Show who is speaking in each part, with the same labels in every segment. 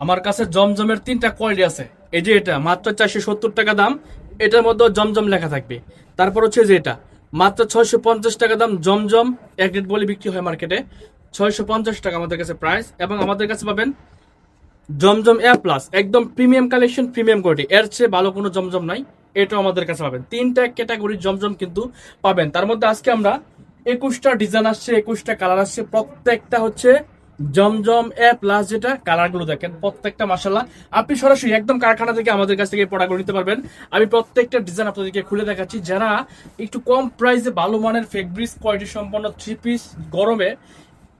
Speaker 1: আমার কাছে জমজমের তিনটা কোয়ালিটি আছে। এই যে এটা, মাত্র চারশো সত্তর টাকা দাম। এটার মধ্যে জমজম লেখা থাকবে। তারপর হচ্ছে যে এটা, মাত্র ছয়শো পঞ্চাশ টাকা দাম জমজম, এক রেট বলে বিক্রি হয় মার্কেটে ছয়শো পঞ্চাশ টাকা আমাদের কাছে প্রাইস এবং আমাদের কাছে পাবেন জমজম এ প্লাস একদম প্রিমিয়াম কালেকশন প্রিমিয়াম কোয়ালিটি এর চেয়ে ভালো কোনো জমজম নাই, এটাও আমাদের কাছে পাবেন। তিনটা ক্যাটাগরির জমজম কিন্তু পাবেন। তার মধ্যে আজকে আমরা একুশটা ডিজাইন আসছে, একুশটা কালার আসছে, প্রত্যেকটা হচ্ছে জমজম এ প্লাস যেটা কালারগুলো দেখেন, প্রত্যেকটা মাসাল্লাহ আপনি সরাসরি একদম কারখানা থেকে আমাদের কাছ থেকে প্রোডাক্ট নিতে পারবেন। আমি প্রত্যেকটা ডিজাইন আপনাদেরকে খুলে দেখাচ্ছি। যারা একটু কম প্রাইসে ভালো মানের ফেব্রিক্স কোয়ালিটি সম্পন্ন থ্রি পিস গরমে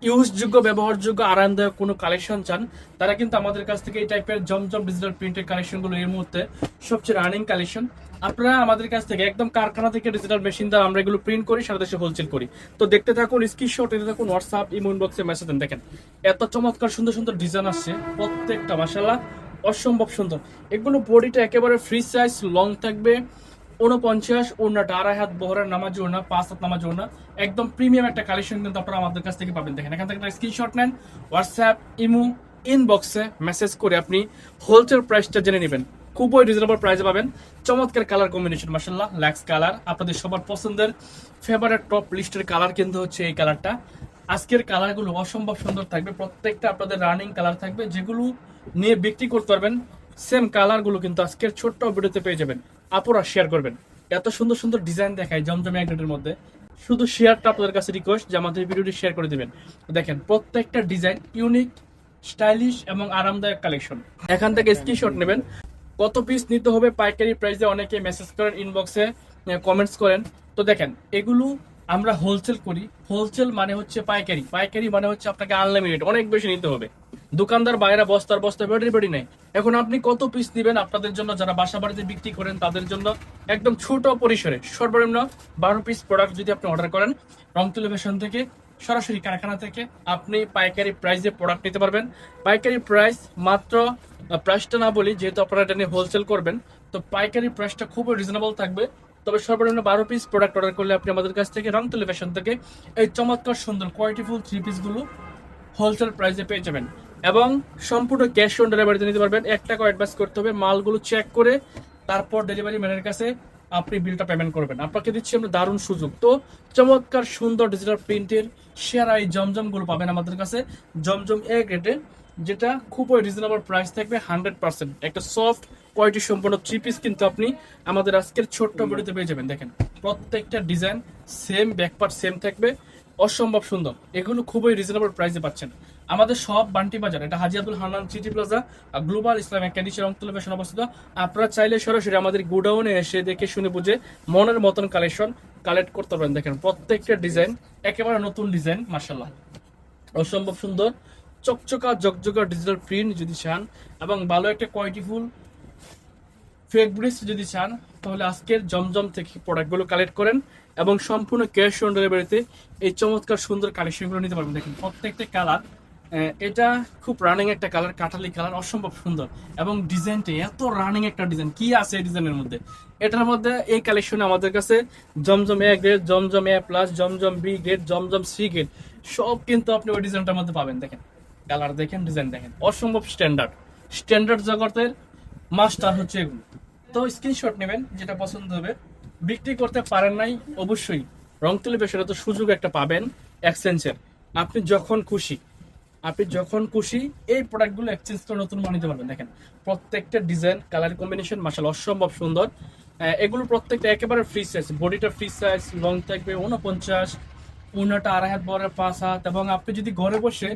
Speaker 1: ইউজযোগ্য, ব্যবহারযোগ্য, আরামদায়ক কোনো কালেকশন চান, তারা কিন্তু আমাদের কাছ থেকে এই টাইপের জমজম ডিজিটাল প্রিন্টের কালেকশনগুলো এই মুহূর্তে সবচেয়ে রানিং কালেকশন আপনারা আমাদের কাছ থেকে একদম কারখানা থেকে ডিজিটাল মেশিন দ্বারা আমরা এগুলো প্রিন্ট করি সারা দেশে হোলসেল করি। তো দেখতে থাকুন স্ক্রিনশট দিতে থাকুন হোয়াটসঅ্যাপ ইমো ইনবক্সে মেসেজ দেন। দেখেন, এত চমৎকার, সুন্দর সুন্দর ডিজাইন আসছে, প্রত্যেকটা মাসাল্লাহ অসম্ভব সুন্দর। এগুলো বডিটা একেবারে ফ্রি সাইজ লং থাকবে। উনপঞ্চাশ ওড়নাটা আড়াই হাত, বহরের নামাজ ওড়না পাঁচ হাত নামাজ ওড়না একদম প্রিমিয়াম একটা কালেকশন কিন্তু আপনারা আমাদের কাছ থেকে পাবেন। দেখেন, এখান থেকে স্ক্রিনশট নেন হোয়াটসঅ্যাপ ইমো ইনবক্সে মেসেজ করে আপনি হোলসেল প্রাইসটা জেনে নেবেন। খুবই রিজনেবল প্রাইসে পাবেন। চমৎকার কালার কম্বিনেশন মাসাল্লাহ ল্যাক্স কালার আপনাদের সবার পছন্দের ফেভারেট টপ লিস্টের কালার কিন্তু হচ্ছে এই কালারটা আজকের কালারগুলো অসম্ভব সুন্দর থাকবে, প্রত্যেকটা আপনাদের রানিং কালার থাকবে, যেগুলো নিয়ে বিক্রি করতে পারবেন সেম কালারগুলো কিন্তু আজকের ছোট্ট ভিডিওতে পেয়ে যাবেন। আপুরা শেয়ার করবেন। এত সুন্দর সুন্দর ডিজাইন দেখায় জমজম একডেটের মধ্যে। শুধু শেয়ারটা আপনাদের কাছে রিকোয়েস্ট যে আমাদের ভিডিওটি শেয়ার করে দিবেন। দেখেন, প্রত্যেকটা ডিজাইন ইউনিক স্টাইলিশ এবং আরামদায়ক কালেকশন এখান থেকে স্ক্রিনশট নেবেন। কত পিস নিতে হবে, পাইকারি প্রাইসে অনেকে মেসেজ করেন ইনবক্সে কমেন্টস করেন। তো দেখেন, এগুলো আমরা হোলসেল করি। হোলসেল মানে হচ্ছে পাইকারি। পাইকারি মানে হচ্ছে আপনাকে আনলিমিটেড অনেক বেশি নিতে হবে। দোকানদার, বাইরে বস্তার বস্তা বেডি বেডি নেই এখন আপনি কত পিস দিবেন আপনাদের জন্য? যারা বাসা বাড়িতে বিক্রি করেন, তাদের জন্য একদম ছোট পরিসরে, সর্বনিম্ন বারো পিস প্রোডাক্ট যদি আপনি অর্ডার করেন রং টেলিভিশন থেকে, সরাসরি কারখানা থেকে, আপনি পাইকারি প্রাইসে প্রোডাক্ট নিতে পারবেন। পাইকারি প্রাইস মাত্র প্রাইসটা না বলি, যেহেতু আপনারা এটা নিয়ে হোলসেল করবেন, তো পাইকারি প্রাইসটা খুবই রিজনেবল থাকবে। তবে সর্বনিম্ন বারো পিস প্রোডাক্ট অর্ডার করলে আপনি আমাদের কাছ থেকে রং টেলিভিশন থেকে এই চমৎকার সুন্দর কোয়ালিটিফুল থ্রি পিসগুলো হোলসেল প্রাইসে পেয়ে যাবেন। এবং সম্পূর্ণ ক্যাশ অন ডেলিভারিতে নিতে পারবেন। এক টাকা অ্যাডভান্স করতে হবে। মালগুলো চেক করে তারপর ডেলিভারি ম্যানের কাছে আপনি বিলটা পেমেন্ট করবেন। আপনাকে দিচ্ছি আমরা দারুণ সুযোগ। তো চমৎকার সুন্দর ডিজিটাল প্রিন্টের সেরা এই জমজমগুলো পাবেন আমাদের কাছে। জমজম এ গ্রেডে যেটা খুবই রিজনেবল প্রাইস থাকবে হান্ড্রেড পার্সেন্ট একটা সফট কোয়ালিটি সম্পন্ন থ্রি পিস কিন্তু আপনি আমাদের আজকের ছোট্ট ভিডিওতে পেয়ে যাবেন। দেখেন প্রত্যেকটা ডিজাইন সেম ব্যাকপার্ট সেম থাকবে। অসম্ভব সুন্দর। এগুলো খুবই রিজনেবল প্রাইসে পাচ্ছেন। আমাদের সব বান্টি বাজার, এটা Haji Abdul Hannan City Plaza Global Islam Academy Rongtul Fashion অবস্থিত। আপনারা চাইলে সরাসরি আমাদের গোডাউনে এসে দেখে শুনে বুঝে মনের মতন কালেকশন কালেক্ট করতে পারেন দেখেন, প্রত্যেকটা ডিজাইন একেবারে নতুন ডিজাইন মার্শাল্লাহ অসম্ভব সুন্দর, চকচকা, জকজকা ডিজিটাল প্রিন্ট যদি চান, এবং ভালো একটা কোয়ালিটিফুল ফেব্রিক্স যদি চান, তাহলে আজকের জমজম থেকে প্রোডাক্টগুলো কালেক্ট করেন এবং সম্পূর্ণ ক্যাশ অন ডেলিভারিতে এই চমৎকার সুন্দর কালেকশনগুলো নিতে পারবেন। দেখেন, প্রত্যেকটা কালার এটা খুব রানিং একটা কালার কাঠালি কালার অসম্ভব সুন্দর। এবং ডিজাইনটা এত রানিং একটা ডিজাইন কি আছে এই ডিজাইনের মধ্যে? এটার মধ্যে এই কালেকশনে আমাদের কাছে Zamzam A grade Zamzam A plus Zamzam B grade Zamzam C grade সব কিন্তু আপনি ওই ডিজাইনটার মধ্যে পাবেন। দেখেন কালার দেখেন ডিজাইন দেখেন, অসম্ভব স্ট্যান্ডার্ড স্ট্যান্ডার্ড জগতের মাস্টার হচ্ছে এগুলো। তো স্ক্রিনশট নেবেন, যেটা পছন্দ হবে। বিক্রি করতে পারেন নাই, অবশ্যই। রং তুলে বেশ সুযোগ একটা পাবেন এক্সচেঞ্জের আপনি যখন খুশি আপনি যখন খুশি এই প্রোডাক্টগুলো এক্সচেঞ্জ করে নতুন মানিতে পারবেন দেখেন, প্রত্যেকটা ডিজাইন কালার কম্বিনেশন মাসাল অসম্ভব সুন্দর। এগুলো প্রত্যেকটা একেবারে ফ্রি সাইজ বডিটা ফ্রি সাইজ লং থাকবে উনপঞ্চাশ উনাটা আড়াই হাত বড় পাঁচ হাত এবং আপনি যদি ঘরে বসে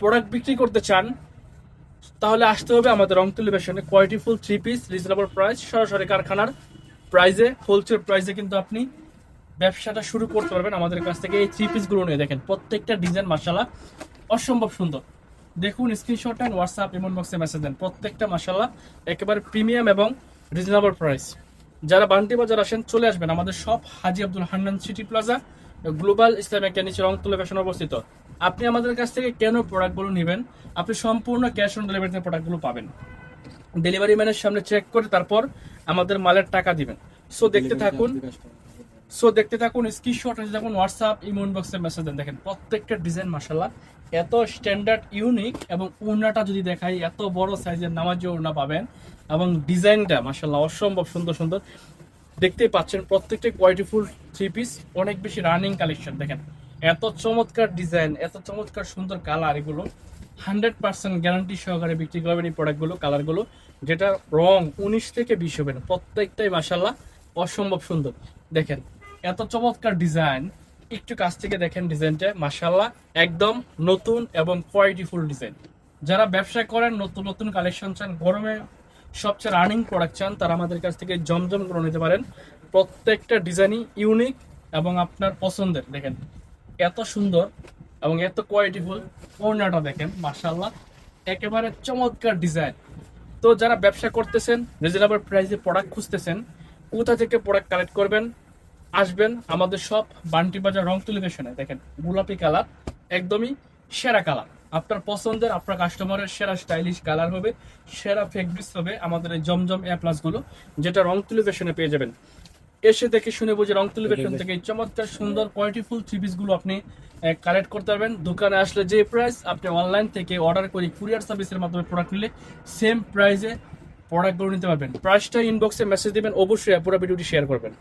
Speaker 1: প্রোডাক্ট বিক্রি করতে চান, তাহলে আসতে হবে আমাদের রং টেলিভিশনে quality full three piece reasonable price সরাসরি কারখানার প্রাইজে হোলসেল প্রাইজে কিন্তু আপনি ব্যবসাটা শুরু করতে পারবেন আমাদের কাছ থেকে এই থ্রি পিসগুলো নিয়ে। দেখেন, প্রত্যেকটা ডিজাইন মাসালা অসম্ভব সুন্দর। দেখুন স্ক্রিনশট অ্যান্ড হোয়াটসঅ্যাপ ইমন বক্সে মেসেজ দেন। প্রত্যেকটা মাসাল্লাহ একেবারে প্রিমিয়াম এবং রিজনেবল প্রাইস যারা বান্টি বাজার আসেন চলে আসবেন আমাদের সব Haji Abdul Hannan City Plaza Global Islamic নিচে রংতুলা ফ্যাশন অবস্থিত। আপনি আমাদের কাছ থেকে কেন প্রোডাক্টগুলো নেবেন? আপনি সম্পূর্ণ ক্যাশ অন ডেলিভারিতে প্রোডাক্টগুলো পাবেন। ডেলিভারি ম্যানের সামনে চেক করে তারপর আমাদের মালের টাকা দিবেন। সো দেখতে থাকুন। সো দেখতে থাকুন স্ক্রিনশট হয়ে থাকুন হোয়াটসঅ্যাপ ইমো ইনবক্সে মেসেজ দেন। দেখেন প্রত্যেকটা ডিজাইন মাসাল্লাহ এত স্ট্যান্ডার্ড ইউনিক এবং উড়নাটা যদি দেখাই, এত বড় সাইজের নামাজি উড়না পাবেন এবং ডিজাইনটা মাসাল্লাহ অসম্ভব সুন্দর সুন্দর। দেখতেই পাচ্ছেন প্রত্যেকটা কোয়ালিটিফুল থ্রি পিস অনেক বেশি রানিং কালেকশন দেখেন। এত চমৎকার ডিজাইন এত চমৎকার সুন্দর কালার এগুলো। হান্ড্রেড পার্সেন্ট গ্যারান্টি সহকারে বিক্রি করবেন এই প্রোডাক্টগুলো কালারগুলো যেটা রং উনিশ থেকে বিশ হবে না, প্রত্যেকটাই মাসাল্লাহ অসম্ভব সুন্দর। দেখেন, এত চমৎকার ডিজাইন একটু কাছ থেকে দেখেন ডিজাইনটা মাসাল্লাহ একদম নতুন এবং কোয়ালিটিফুল ডিজাইন যারা ব্যবসা করেন, নতুন নতুন কালেকশন চান, গরমে সবচেয়ে রানিং প্রোডাক্ট চান, তারা আমাদের কাছ থেকে জমজম করে নিতে পারেন। প্রত্যেকটা ডিজাইনই ইউনিক এবং আপনার পছন্দের, দেখেন। এত সুন্দর এবং এত কোয়ালিটিফুল ওড়নাটা দেখেন মার্শাল্লাহ একেবারে চমৎকার ডিজাইন তো যারা ব্যবসা করতেছেন রিজনেবল প্রাইসে প্রোডাক্ট খুঁজতেছেন, কোথা থেকে প্রোডাক্ট কালেক্ট করবেন? আসবেন আমাদের সব বান্টি বাজার রং তুলিভেশনে দেখেন গোলাপি কালার একদমই সেরা কালার আপনার পছন্দের আপনার কাস্টমারের সেরা স্টাইলিশ কালার হবে সেরা ফেব্রিক্স হবে আমাদের এই জমজম এ প্লাসগুলো যেটা রং তুলিভেশনে পেয়ে যাবেন। এসে দেখে শুনে বুঝে রং তুলিভেশন থেকে চমৎকার সুন্দর কোয়ালিটিফুল থ্রি পিসগুলো আপনি কালেক্ট করতে পারবেন। দোকানে আসলে যে প্রাইস আপনি অনলাইন থেকে অর্ডার করে কুরিয়ার সার্ভিসের মাধ্যমে প্রোডাক্ট নিলে সেম প্রাইসে প্রোডাক্টগুলো নিতে পারবেন। প্রাইসটা ইনবক্সে মেসেজ দিবেন অবশ্যই পুরো ভিডিওটি শেয়ার করবেন।